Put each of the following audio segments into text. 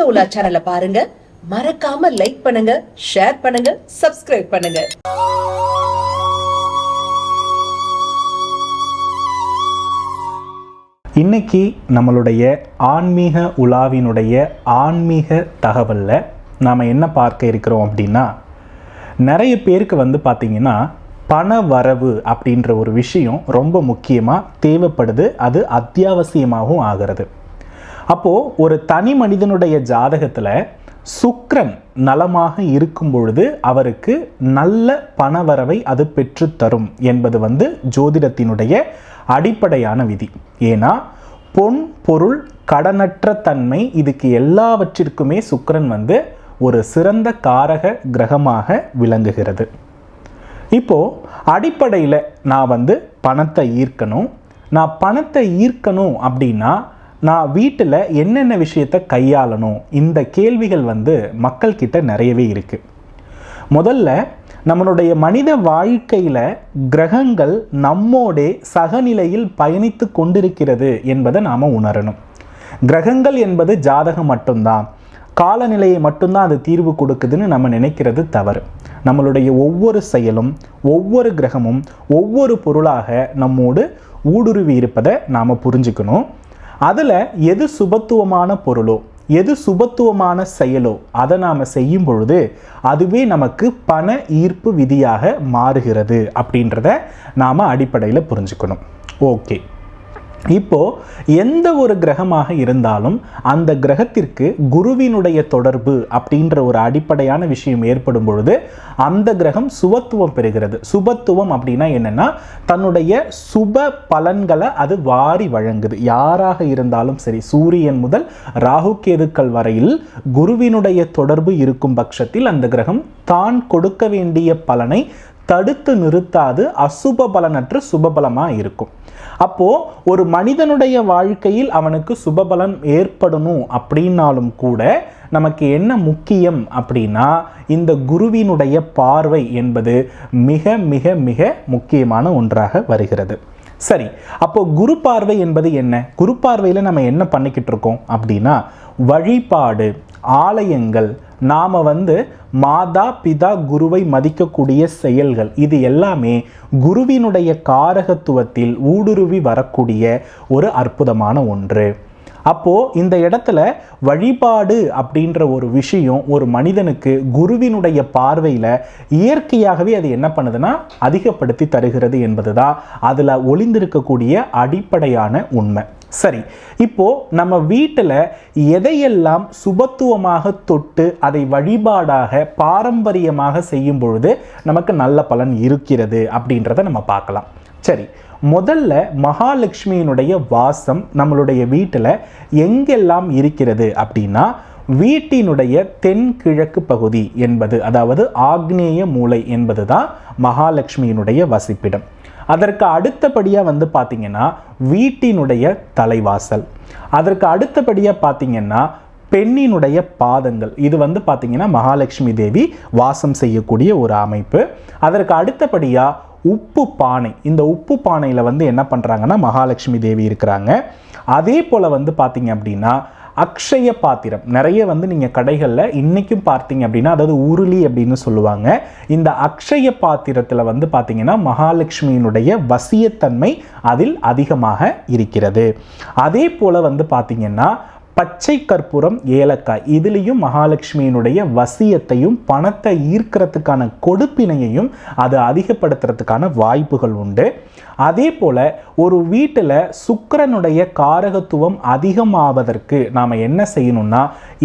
ஆன்மீக உலா சேனலை பாருங்க. மறக்காம லைக் பண்ணுங்க ஷேர் பண்ணுங்க சப்ஸ்கிரைப் பண்ணுங்க. இன்னைக்கு நம்மளுடைய ஆன்மீக உலாவினுடைய ஆன்மீக தகவலில் நாம் என்ன பார்க்க இருக்கிறோம் அப்படின்னா நிறைய பேருக்கு வந்து பார்த்திங்கன்னா பண வரவு அப்படின்ற ஒரு விஷயம் ரொம்ப முக்கியமாக தேவைப்படுது. அது அத்தியாவசியமாகவும் ஆகிறது. அப்போது ஒரு தனி மனிதனுடைய ஜாதகத்தில் சுக்ரன் நலமாக இருக்கும் பொழுது அவருக்கு நல்ல பணவரவை அது பெற்றுத்தரும் என்பது வந்து ஜோதிடத்தினுடைய அடிப்படையான விதி. ஏன்னா பொன் பொருள் கடனற்ற தன்மை இதுக்கு எல்லாவற்றிற்குமே சுக்கரன் வந்து ஒரு சிறந்த காரக கிரகமாக விளங்குகிறது. இப்போ அடிப்படையில் நான் வந்து பணத்தை ஈர்க்கணும். நான் பணத்தை ஈர்க்கணும் அப்படின்னா நான் வீட்டில் என்னென்ன விஷயத்தை கையாளணும்? இந்த கேள்விகள் வந்து மக்கள்கிட்ட நிறையவே இருக்குது முதல்ல நம்மளுடைய மனித வாழ்க்கையில் கிரகங்கள் நம்மோடே சகநிலையில் பயணித்து கொண்டிருக்கிறது என்பதை நாம் உணரணும். கிரகங்கள் என்பது ஜாதகம் மட்டும்தான். காலநிலையை மட்டும்தான் அது தீர்வு கொடுக்குதுன்னு நம்ம நினைக்கிறது தவறு. நம்மளுடைய ஒவ்வொரு செயலும் ஒவ்வொரு கிரகமும் ஒவ்வொரு பொருளாக நம்மோடு ஊடுருவி இருப்பதை நாம் புரிஞ்சுக்கணும். அதில் எது சுபத்துவமான பொருளோ எது சுபத்துவமான செயலோ அதை நாம் செய்யும் பொழுது அதுவே நமக்கு பண ஈர்ப்பு விதியாக மாறுகிறது அப்படின்றத நாம் அடிப்படையில் புரிஞ்சுக்கணும். ஓகே. இப்போ எந்த ஒரு கிரகமாக இருந்தாலும் அந்த கிரகத்திற்கு குருவினுடைய தொடர்பு அப்படின்ற ஒரு அடிப்படையான விஷயம் ஏற்படும் பொழுது அந்த கிரகம் சுபத்துவம் பெறுகிறது. சுபத்துவம் அப்படின்னா என்னன்னா தன்னுடைய சுப பலன்களை அது வாரி வழங்குது. யாராக இருந்தாலும் சரி சூரியன் முதல் ராகு கேதுக்கள் வரையில் குருவினுடைய தொடர்பு இருக்கும் பட்சத்தில் அந்த கிரகம் தான் கொடுக்க வேண்டிய பலனை தடுத்து நிறுத்தாது அசுப பலனற்று சுபபலமாக இருக்கும். அப்போது ஒரு மனிதனுடைய வாழ்க்கையில் அவனுக்கு சுபபலன் ஏற்படணும் அப்படின்னாலும் கூட நமக்கு என்ன முக்கியம் அப்படின்னா இந்த குருவினுடைய பார்வை என்பது மிக மிக மிக முக்கியமான ஒன்றாக வருகிறது. சரி அப்போ குரு பார்வை என்பது என்ன? குரு பார்வையில் நம்ம என்ன பண்ணிக்கிட்டு இருக்கோம் அப்படின்னா வழிபாடு ஆலயங்கள் நாம் வந்து மாதா பிதா குருவை மதிக்கக்கூடிய செயல்கள். இது எல்லாமே குருவினுடைய காரகத்துவத்தில் ஊடுருவி வரக்கூடிய ஒரு அற்புதமான ஒன்று. அப்போது இந்த இடத்துல வழிபாடு அப்படின்ற ஒரு விஷயம் ஒரு மனிதனுக்கு குருவினுடைய பார்வையில் இயற்கையாகவே அது என்ன பண்ணுதுன்னா அதிகப்படுத்தி தருகிறது என்பது தான் அதில் ஒளிந்திருக்கக்கூடிய அடிப்படையான உண்மை. சரி இப்போ நம்ம வீட்டில் எதையெல்லாம் சுபத்துவமாக தொட்டு அதை வழிபாடாக பாரம்பரியமாக செய்யும் பொழுது நமக்கு நல்ல பலன் இருக்கிறது அப்படின்றத நம்ம பார்க்கலாம். சரி முதல்ல மகாலட்சுமியினுடைய வாசம் நம்மளுடைய வீட்டில் எங்கெல்லாம் இருக்கிறது அப்படின்னா வீட்டினுடைய தென்கிழக்கு பகுதி என்பது அதாவது ஆக்னேய மூலை என்பது தான் மகாலட்சுமியினுடைய வசிப்பிடம். அதற்கு அடுத்தபடியாக வந்து பார்த்தீங்கன்னா வீட்டினுடைய தலைவாசல். அதற்கு அடுத்தபடியாக பார்த்தீங்கன்னா பெண்ணினுடைய பாதங்கள். இது வந்து பார்த்திங்கன்னா மகாலட்சுமி தேவி வாசம் செய்யக்கூடிய ஒரு அமைப்பு. அதற்கு அடுத்தபடியாக உப்பு பானை. இந்த உப்பு பானையில் வந்து என்ன பண்ணுறாங்கன்னா மகாலட்சுமி தேவி இருக்கிறாங்க. அதே போல் வந்து பார்த்திங்க அப்படின்னா அக்ஷய பாத்திரம். நிறைய வந்து நீங்கள் கடைகளில் இன்றைக்கும் பார்த்தீங்க அப்படின்னா அதாவது உருளி அப்படின்னு சொல்லுவாங்க. இந்த அக்ஷய பாத்திரத்தில் வந்து பார்த்தீங்கன்னா மகாலட்சுமியினுடைய வசியத்தன்மை அதில் அதிகமாக இருக்கிறது. அதே போல் வந்து பார்த்தீங்கன்னா பச்சை கற்பூரம் ஏலக்காய் இதுலேயும் மகாலட்சுமியினுடைய வசியத்தையும் பணத்தை ஈர்க்கிறதுக்கான கொடுப்பினையையும் அது அதிகப்படுத்துறதுக்கான வாய்ப்புகள் உண்டு. அதே போல் ஒரு வீட்டில் சுக்கரனுடைய காரகத்துவம் அதிகமாவதற்கு நாம் என்ன செய்யணும்னா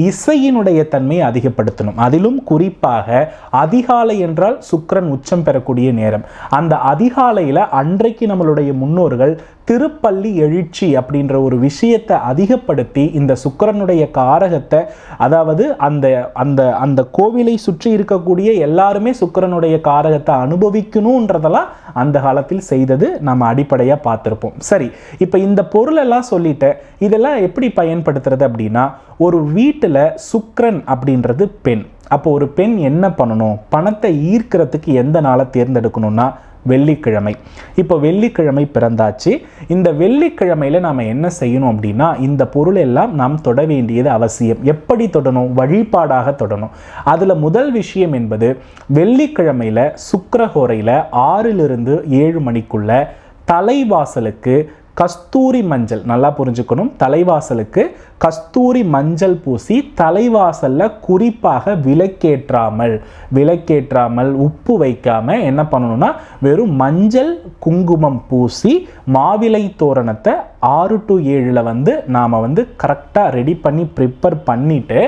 இசையினுடைய தன்மையை அதிகப்படுத்தணும். அதிலும் குறிப்பாக அதிகாலை என்றால் சுக்கிரன் உச்சம் பெறக்கூடிய நேரம். அந்த அதிகாலையில் அன்றைக்கு நம்மளுடைய முன்னோர்கள் திருப்பள்ளி எழுச்சி அப்படின்ற ஒரு விஷயத்தை அதிகப்படுத்தி இந்த சுக்கிரனுடைய காரகத்தை அதாவது அந்த அந்த அந்த கோவிலை சுற்றி இருக்கக்கூடிய எல்லாருமே சுக்கிரனுடைய காரகத்தை அனுபவிக்கணுன்றதெல்லாம் அந்த காலத்தில் செய்தது நம்ம அடிப்படையாக பார்த்துருப்போம். சரி இப்போ இந்த பொருளெல்லாம் சொல்லிட்டேன் இதெல்லாம் எப்படி பயன்படுத்துறது அப்படின்னா ஒரு வீட்டில் சுக்ரன் அப்படின்றது பெண். அப்போ ஒரு பெண் என்ன பண்ணணும்? பணத்தை ஈர்க்கிறதுக்கு எந்த நாளை தேர்ந்தெடுக்கணும்னா வெள்ளிக்கிழமை. இப்போ வெள்ளிக்கிழமை பிறந்தாச்சு. இந்த வெள்ளிக்கிழமையில் நாம் என்ன செய்யணும் அப்படின்னா இந்த பொருள் எல்லாம் நாம் தொட வேண்டியது அவசியம். எப்படி தொடணும்? வழிபாடாக தொடணும். அதில் முதல் விஷயம் என்பது வெள்ளிக்கிழமையில சுக்கரஹோரையில் ஆறிலிருந்து ஏழு மணிக்குள்ள தலைவாசலுக்கு கஸ்தூரி மஞ்சள் நல்லா புரிஞ்சுக்கணும். தலைவாசலுக்கு கஸ்தூரி மஞ்சள் பூசி தலைவாசல்ல குறிப்பாக விளக்கேற்றாமல் விளக்கேற்றாமல் உப்பு வைக்காம என்ன பண்ணணும்னா வெறும் மஞ்சள் குங்குமம் பூசி மாவிலை தோரணத்தை ஆறு டு ஏழில் வந்து நாம் வந்து கரெக்டாக ரெடி பண்ணி ப்ரிப்பேர் பண்ணிட்டு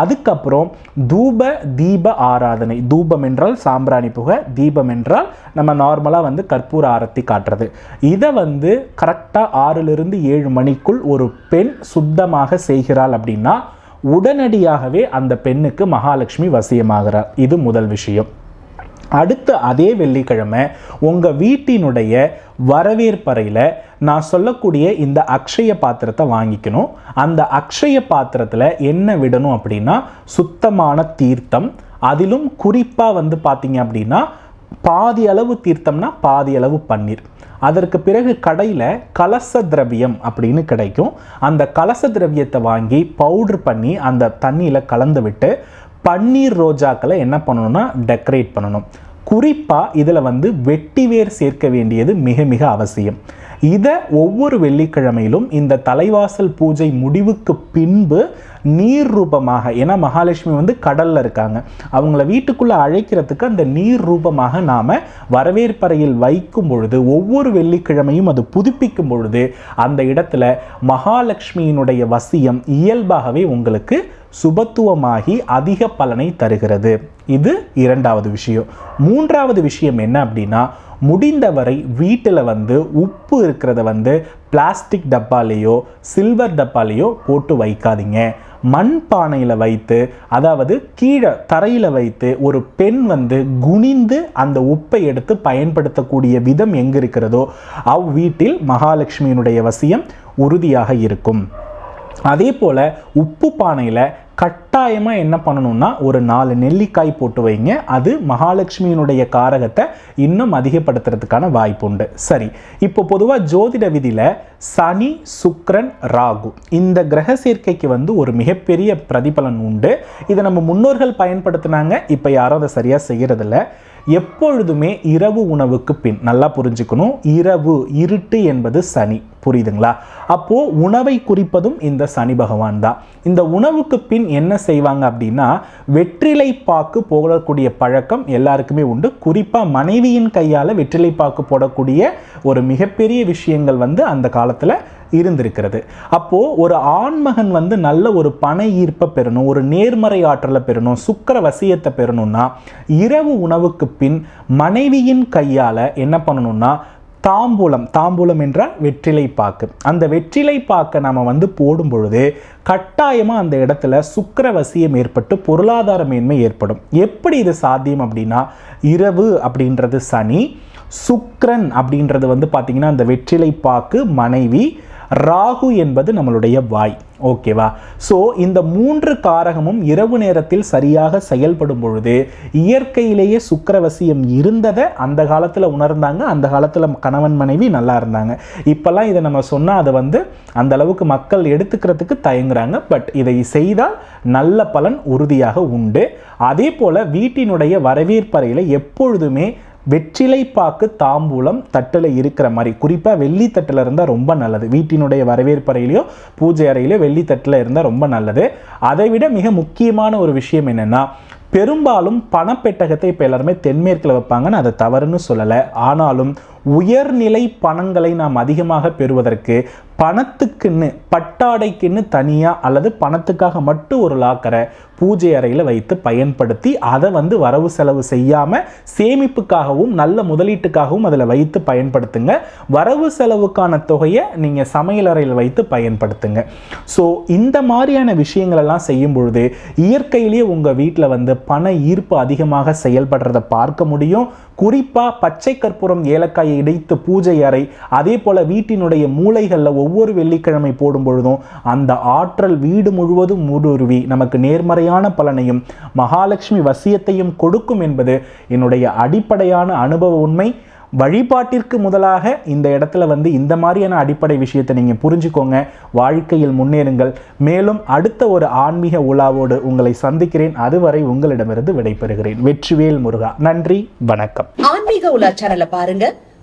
அதுக்கப்புறம் தூப தீப ஆராதனை. தூபம் என்றால் சாம்பிராணி புகை தீபம் என்றால் நம்ம நார்மலாக வந்து கற்பூர ஆரத்தி காட்டுறது. இதை வந்து கரெக்டாக ஆறிலிருந்து ஏழு மணிக்குள் ஒரு பெண் சுத்தமாக செய்கிறாள் அப்படின்னா உடனடியாகவே அந்த பெண்ணுக்கு மகாலட்சுமி வசியமாகிறார். இது முதல் விஷயம். அடுத்து அதே வெள்ளிக்கிழமை உங்கள் வீட்டினுடைய வரவேற்பறையில் நான் சொல்லக்கூடிய இந்த அக்ஷய பாத்திரத்தை வாங்கிக்கணும். அந்த அக்ஷய பாத்திரத்தில் என்ன விடணும் அப்படின்னா சுத்தமான தீர்த்தம். அதிலும் குறிப்பாக வந்து பார்த்தீங்க அப்படின்னா பாதி அளவு தீர்த்தம்னா பாதி அளவு பன்னீர். அதற்கு பிறகு கடையில் கலச திரவியம் அப்படின்னு கிடைக்கும். அந்த கலச திரவியத்தை வாங்கி பவுடர் பண்ணி அந்த தண்ணியில் கலந்து விட்டு பன்னீர் ரோஜாக்களை என்ன பண்ணணும்னா டெக்கரேட் பண்ணணும். குறிப்பாக இதில் வந்து வெட்டிவேர் சேர்க்க வேண்டியது மிக மிக அவசியம். இதை ஒவ்வொரு வெள்ளிக்கிழமையிலும் இந்த தலைவாசல் பூஜை முடிவுக்கு பின்பு நீர் ரூபமாக ஏன்னா மகாலட்சுமி வந்து கடல்ல இருக்காங்க. அவங்கள வீட்டுக்குள்ள அழைக்கிறதுக்கு அந்த நீர் ரூபமாக நாம வரவேற்பறையில் வைக்கும் பொழுது ஒவ்வொரு வெள்ளிக்கிழமையும் அது புதுப்பிக்கும் பொழுது அந்த இடத்துல மகாலட்சுமியினுடைய வசியம் இயல்பாகவே உங்களுக்கு சுபத்துவமாகி அதிக பலனை தருகிறது. இது இரண்டாவது விஷயம். மூன்றாவது விஷயம் என்ன அப்படின்னா முடிந்தவரை வீட்டில் வந்து உப்பு இருக்கிறத வந்து பிளாஸ்டிக் டப்பாலேயோ சில்வர் டப்பாலேயோ போட்டு வைக்காதீங்க. மண் பானையில் வைத்து அதாவது கீழே தரையில் வைத்து ஒரு பெண் வந்து குனிந்து அந்த உப்பை எடுத்து பயன்படுத்தக்கூடிய விதம் எங்கே இருக்கிறதோ அவ் வீட்டில் மகாலட்சுமியினுடைய வசியம் உறுதியாக இருக்கும். அதே போல் உப்பு பானையில் கட்டாயமாக என்ன பண்ணணும்னா ஒரு நாலு நெல்லிக்காய் போட்டு வைங்க. அது மகாலட்சுமியினுடைய காரகத்தை இன்னும் அதிகப்படுத்துறதுக்கான வாய்ப்பு உண்டு. சரி இப்போ பொதுவாக ஜோதிட விதியில் சனி சுக்ரன் ராகு இந்த கிரக சேர்க்கைக்கு வந்து ஒரு மிகப்பெரிய பிரதிபலன் உண்டு. இதை நம்ம முன்னோர்கள் பயன்படுத்தினாங்க இப்போ யாரும் அதை சரியாக செய்கிறதில்ல எப்பொழுதுமே இரவு உணவுக்கு பின் நல்லா புரிஞ்சுக்கணும் இரவு இருட்டு என்பது சனி. புரியுதுங்களா? அப்போ உணவை குறிப்பதும் இந்த சனி பகவான் தான். இந்த உணவுக்கு பின் என்ன செய்வாங்க அப்படின்னா வெற்றிலை பாக்கு போடக்கூடிய பழக்கம் எல்லாருக்குமே உண்டு. குறிப்பாக மனைவியின் கையால் வெற்றிலை பாக்கு போடக்கூடிய ஒரு மிகப்பெரிய விஷயங்கள் வந்து அந்த காலத்தில் இருந்திருக்கிறது. அப்போ ஒரு ஆண்மகன் வந்து நல்ல ஒரு பண ஈர்ப்பை பெறணும் ஒரு நேர்மறை ஆற்றலை பெறணும் சுக்கர வசியத்தை பெறணும்னா இரவு உணவுக்கு பின் மனைவியின் கையால் என்ன பண்ணணும்னா தாம்பூலம் தாம்பூலம் என்றால் வெற்றிலை பாக்கு. அந்த வெற்றிலை பாக்கை நாம் வந்து போடும் பொழுது கட்டாயமாக அந்த இடத்துல சுக்கரவசியம் ஏற்பட்டு பொருளாதார மேன்மை ஏற்படும். எப்படி இது சாத்தியம் அப்படின்னா இரவு அப்படின்றது சனி சுக்ரன் அப்படின்றது வந்து பார்த்திங்கன்னா அந்த வெற்றிலை பாக்கு மனைவி ராகு என்பது நம்மளுடைய வாய். ஓகேவா ஸோ இந்த மூன்று காரகமும் இரவு நேரத்தில் சரியாக செயல்படும் பொழுது இயற்கையிலேயே சுக்கரவசியம் இருந்ததை அந்த காலத்தில் உணர்ந்தாங்க. அந்த காலத்தில் கணவன் மனைவி நல்லா இருந்தாங்க. இப்போல்லாம் இதை நம்ம சொன்னால் அதை வந்து அந்த அளவுக்கு மக்கள் எடுத்துக்கிறதுக்கு தயங்குறாங்க. பட் இதை செய்தால் நல்ல பலன் உறுதியாக உண்டு. அதே போல் வீட்டினுடைய வரவேற்பறையில் எப்பொழுதுமே வெற்றிலை பாக்கு தாம்பூலம் தட்டில் இருக்கிற மாதிரி. குறிப்பாக வெள்ளி தட்டில் இருந்தால் ரொம்ப நல்லது. வீட்டினுடைய வரவேற்பறையிலையோ பூஜை அறையிலையோ வெள்ளி தட்டில் இருந்தால் ரொம்ப நல்லது. அதை விட மிக முக்கியமான ஒரு விஷயம் என்னென்னா பெரும்பாலும் பணப்பெட்டகத்தை இப்போ எல்லாருமே தென்மேற்கில் வைப்பாங்கன்னு அதை தவறுன்னு சொல்லலை. ஆனாலும் உயர்நிலை பணங்களை நாம் அதிகமாக பெறுவதற்கு பணத்துக்குன்னு பட்டாடைக்குன்னு தனியாக அல்லது பணத்துக்காக மட்டும் ஒரு லாக்கரை பூஜை அறையில் வைத்து பயன்படுத்தி அதை வந்து வரவு செலவு செய்யாமல் சேமிப்புக்காகவும் நல்ல முதலீட்டுக்காகவும் அதில் வைத்து பயன்படுத்துங்க. வரவு செலவுக்கான தொகையை நீங்கள் சமையல் அறையில் வைத்து பயன்படுத்துங்க. ஸோ இந்த மாதிரியான விஷயங்களெல்லாம் செய்யும் பொழுது இயற்கையிலேயே உங்கள் வீட்டில் வந்து பண ஈர்ப்பு அதிகமாக செயல்படுறதை பார்க்க முடியும். குறிப்பாக பச்சை கற்பூரம் ஏலக்காயை இடைத்து பூஜை அறை அதே போல் வீட்டினுடைய மூளைகளில் ஒவ்வொரு ஒவ்வொரு வெள்ளிக்கிழமை போடும் பொழுதும் அந்த ஆற்றல் வீடு முழுவதும் ஊடுருவி நமக்கு நேர்மறையான பலனையும் மகாலட்சுமி வசியத்தையும் கொடுக்கும் என்பது என்னுடைய அடிப்படையான அனுபவ உண்மை. வழிபாட்டிற்கு முதலாக இந்த இடத்துல வந்து இந்த மாதிரியான அடிப்படை விஷயத்தை நீங்கள் புரிஞ்சுக்கோங்க. வாழ்க்கையில் முன்னேறுங்கள். மேலும் அடுத்த ஒரு ஆன்மீக உலாவோடு உங்களை சந்திக்கிறேன். அதுவரை உங்களிடமிருந்து விடைபெறுகிறேன். வெற்றிவேல் முருகா. நன்றி. வணக்கம். ஆன்மீக உலா சேனலை பாருங்க.